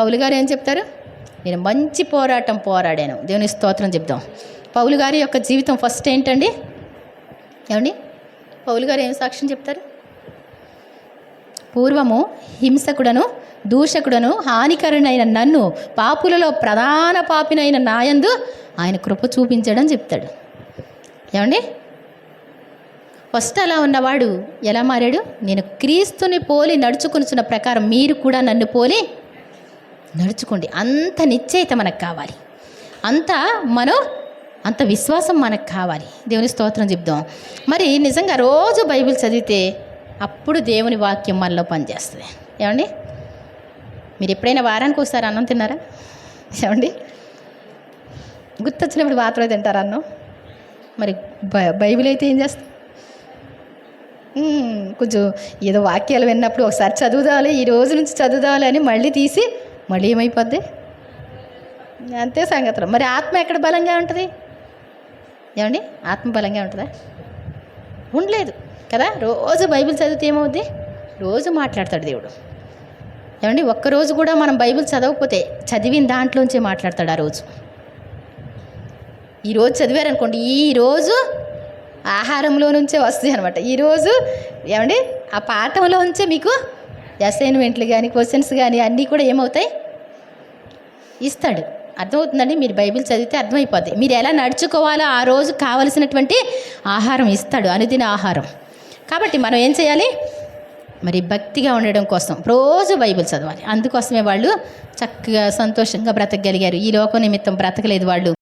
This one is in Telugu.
పౌలు గారు ఏం చెప్తారు? నేను మంచి పోరాటం పోరాడాను. దేవుని స్తోత్రం చెప్దాం. పౌలు గారి యొక్క జీవితం ఫస్ట్ ఏంటండి? ఏమండి? పౌలు గారు ఏం సాక్ష్యం చెప్తారు? పూర్వము హింసకుడను దూషకుడను హానికరుడైన నన్ను పాపులలో ప్రధాన పాపినైన నాయందు ఆయన కృప చూపించడం చెప్తాడు. ఏమండి? ఫస్ట్ అలా ఉన్నవాడు ఎలా మారాడు? నేను క్రీస్తుని పోలి నడుచుకునిచున్న ప్రకారం మీరు కూడా నన్ను పోలి నడుచుకోండి. అంత నిశ్చయిత మనకు కావాలి. అంత మనం అంత విశ్వాసం మనకు కావాలి. దేవుని స్తోత్రం చెప్దాం. మరి నిజంగా రోజు బైబిల్ చదివితే అప్పుడు దేవుని వాక్యం మనలో పనిచేస్తుంది. ఏమండి? మీరు ఎప్పుడైనా వారానికి ఒకసారి అన్నం తిన్నారా? ఏమండి? గుర్తొచ్చినప్పుడు మాత్రమే తింటారా అన్నం? మరి బై- బైబిల్ అయితే ఏం చేస్తుంది? కొంచెం ఏదో వాక్యాలు విన్నప్పుడు ఒకసారి చదువుదాలి ఈ రోజు నుంచి చదువుదాలి అని మళ్ళీ తీసి మళ్ళీ ఏమైపోద్ది? అంతే సంగతులు. మరి ఆత్మ ఎక్కడ బలంగా ఉంటుంది? ఏమండి? ఆత్మ బలంగా ఉంటుందా? ఉండలేదు కదా? రోజు బైబిల్ చదివితే ఏమవుద్ది? రోజు మాట్లాడతాడు దేవుడు. ఏమండి? ఒక్కరోజు కూడా మనం బైబిల్ చదవకపోతే చదివిన దాంట్లోంచే మాట్లాడతాడు ఆ రోజు. ఈరోజు చదివారనుకోండి ఈరోజు ఆహారంలో నుంచే వస్తుంది అనమాట ఈరోజు ఏమండి? ఆ పాఠంలో నుంచే మీకు అసైన్మెంట్లు కానీ క్వశ్చన్స్ కానీ అన్నీ కూడా ఏమవుతాయి? ఇస్తాడు. అర్థమవుతుందండి? మీరు బైబిల్ చదివితే అర్థమైపోద్ది. మీరు ఎలా నడుచుకోవాలో ఆ రోజు కావలసినటువంటి ఆహారం ఇస్తాడు అనుదిన ఆహారం. కాబట్టి మనం ఏం చేయాలి? మరి భక్తిగా ఉండడం కోసం రోజు బైబిల్ చదవాలి. అందుకోసమే వాళ్ళు చక్కగా సంతోషంగా బ్రతకగలిగారు. ఈ లోకం నిమిత్తం బ్రతకలేదు వాళ్ళు.